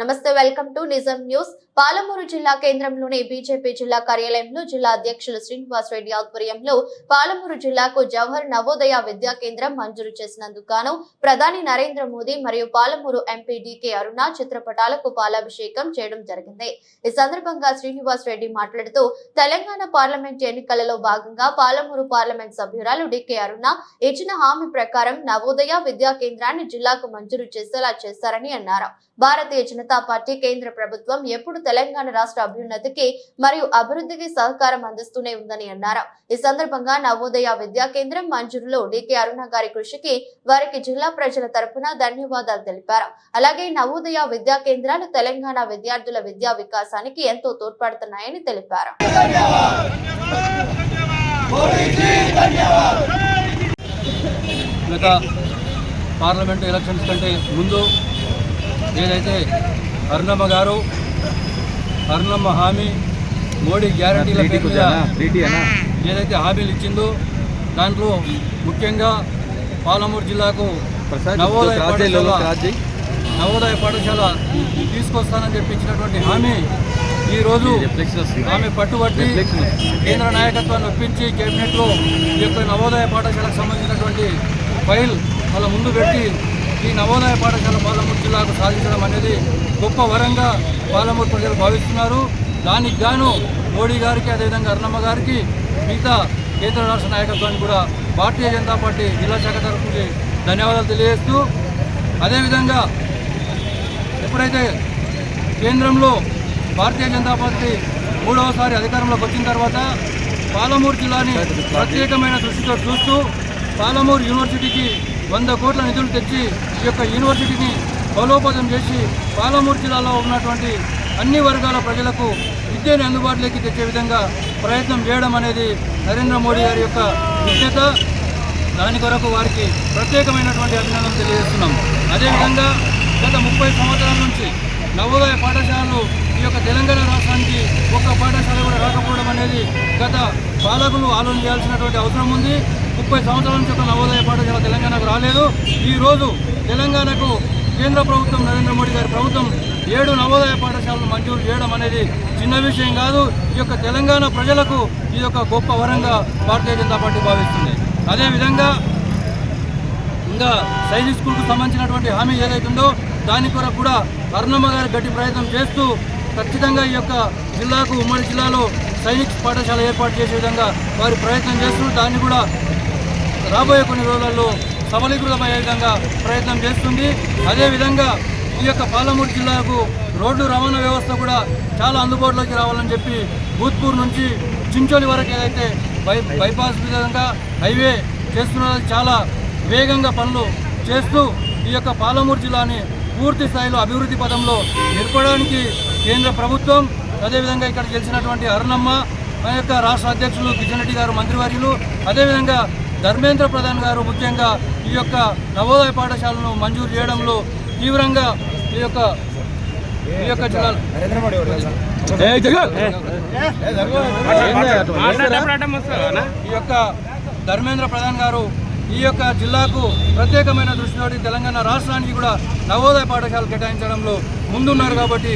నమస్తే welcome to Nijam news. Palamuru జిల్లా కేంద్రంలోని బీజేపీ జిల్లా కార్యాలయంలో జిల్లా అధ్యక్షులు శ్రీనివాస్ రెడ్డి ఆధ్వర్యంలో పాలమూరు జిల్లాకు జవహర్ నవోదయ విద్యా కేంద్రం మంజూరు చేసినందుకు గాను ప్రధాని నరేంద్ర మోదీ మరియు పాలమూరు ఎంపీ డికే అరుణ చిత్రపటాలకు పాలాభిషేకం చేయడం జరిగింది. ఈ సందర్భంగా శ్రీనివాస్ రెడ్డి మాట్లాడుతూ తెలంగాణ పార్లమెంట్ ఎన్నికలలో భాగంగా పాలమూరు పార్లమెంట్ సభ్యురాలు డికే అరుణ ఇచ్చిన హామీ ప్రకారం నవోదయ విద్యా కేంద్రాన్ని జిల్లాకు మంజూరు చేసేలా చేశారని అన్నారు. భారతీయ జనతా పార్టీ కేంద్ర ప్రభుత్వం ఎప్పుడు తెలంగాణ రాష్ట్ర అభ్యున్నతికి మరియు అభివృద్ధికి సహకారం అందిస్తూనే ఉందని అన్నారు. ఈ సందర్భంగా నవోదయ విద్యా కేంద్రం మంజూరులో డికే అరుణ గారి కృషికి వారికి జిల్లా ప్రజల తరపున ధన్యవాదాలు తెలిపారు. అలాగే నవోదయ విద్యా కేంద్రాలు తెలంగాణ విద్యార్థుల విద్యా వికాసానికి ఎంతో తోడ్పడుతున్నాయని తెలిపారు. గత పార్లమెంటు ఎలక్షన్స్ కంటే ముందు ఏదైతే అరుణమ్మ గారు అరుణమ్మ హామీ మోడీ గ్యారంటీల ఏదైతే హామీలు ఇచ్చిందో దాంట్లో ముఖ్యంగా పాలమూరు జిల్లాకు నవోదయ పాఠశాల నవోదయ పాఠశాల తీసుకొస్తానని చెప్పి ఇచ్చినటువంటి హామీ ఈరోజు ఆమె పట్టుబట్టి కేంద్ర నాయకత్వాన్ని ఒప్పించి కేబినెట్లో ఈ యొక్క నవోదయ పాఠశాలకు సంబంధించినటువంటి ఫైల్ వాళ్ళ ముందు పెట్టి ఈ నవోదయ పాఠశాల పాలమూరు జిల్లాకు సాధించడం అనేది గొప్ప వరంగా పాలమూరు ప్రజలు భావిస్తున్నారు. దానికి గాను మోడీ గారికి అదేవిధంగా అరుణమ్మ గారికి మిగతా కేంద్ర రాష్ట్ర నాయకత్వానికి కూడా భారతీయ జనతా పార్టీ జిల్లా శాఖ తరఫు నుంచి ధన్యవాదాలు తెలియజేస్తూ అదేవిధంగా ఎప్పుడైతే కేంద్రంలో భారతీయ జనతా పార్టీ మూడవసారి అధికారంలోకి వచ్చిన తర్వాత పాలమూరు జిల్లాని ప్రత్యేకమైన దృష్టితో చూస్తూ పాలమూరు యూనివర్సిటీకి వంద కోట్ల నిధులు తెచ్చి ఈ యొక్క యూనివర్సిటీని బలోపేతం చేసి పాలమూరు జిల్లాలో ఉన్నటువంటి అన్ని వర్గాల ప్రజలకు విద్యను అందుబాటులోకి తెచ్చే విధంగా ప్రయత్నం చేయడం అనేది నరేంద్ర మోడీ గారి యొక్క విజ్ఞత. దాని కొరకు వారికి ప్రత్యేకమైనటువంటి అభినందనలు తెలియజేస్తున్నాం. అదేవిధంగా గత ముప్పై సంవత్సరాల నుంచి నవోదయ పాఠశాలలు ఈ యొక్క తెలంగాణ రాష్ట్రానికి ఒక్క పాఠశాల కూడా రాకపోవడం అనేది గత పాలకులు ఆలోచించాల్సినటువంటి అవసరం ఉంది. ముప్పై సంవత్సరాల నుంచి ఒక నవోదయ పాఠశాల తెలంగాణకు రాలేదు. ఈరోజు తెలంగాణకు కేంద్ర ప్రభుత్వం నరేంద్ర మోడీ గారి ప్రభుత్వం ఏడు నవోదయ పాఠశాలను మంజూరు చేయడం అనేది చిన్న విషయం కాదు. ఈ యొక్క తెలంగాణ ప్రజలకు ఇది ఒక గొప్ప వరంగా భారతీయ జనతా పార్టీ భావిస్తుంది. అదేవిధంగా ఇంకా సైనిక్ స్కూల్కు సంబంధించినటువంటి హామీ ఏదైతుందో దాని కొరకు కూడా అరుణమ్మ గారి గట్టి ప్రయత్నం చేస్తూ ఖచ్చితంగా ఈ యొక్క జిల్లాకు ఉమ్మడి జిల్లాలో సైనిక్ పాఠశాల ఏర్పాటు చేసే విధంగా వారు ప్రయత్నం చేస్తూ దాన్ని కూడా రాబోయే కొన్ని రోజులలో సబలీకృతమయ్యే విధంగా ప్రయత్నం చేస్తుంది. అదేవిధంగా ఈ యొక్క పాలమూరు జిల్లాకు రోడ్డు రవాణా వ్యవస్థ కూడా చాలా అందుబాటులోకి రావాలని చెప్పి భూత్పూర్ నుంచి చించోలి వరకు ఏదైతే బై బైపాస్ విధంగా హైవే చేస్తున్నది చాలా వేగంగా పనులు చేస్తూ ఈ యొక్క పాలమూరు జిల్లాని పూర్తి స్థాయిలో అభివృద్ధి పదంలో నిలపడానికి కేంద్ర ప్రభుత్వం అదేవిధంగా ఇక్కడ గెలిచినటువంటి అరుణమ్మ మా యొక్క రాష్ట్ర అధ్యక్షులు కిషన్ రెడ్డి గారు మంత్రివర్యులు అదేవిధంగా ధర్మేంద్ర ప్రధాన్ గారు ముఖ్యంగా ఈ యొక్క నవోదయ పాఠశాలను మంజూరు చేయడంలో తీవ్రంగా ఈ యొక్క ఈ యొక్క జిల్లా ఈ యొక్క ధర్మేంద్ర ప్రధాన్ గారు ఈ యొక్క జిల్లాకు ప్రత్యేకమైన దృష్టితోటి తెలంగాణ రాష్ట్రానికి కూడా నవోదయ పాఠశాల కేటాయించడంలో ముందున్నారు కాబట్టి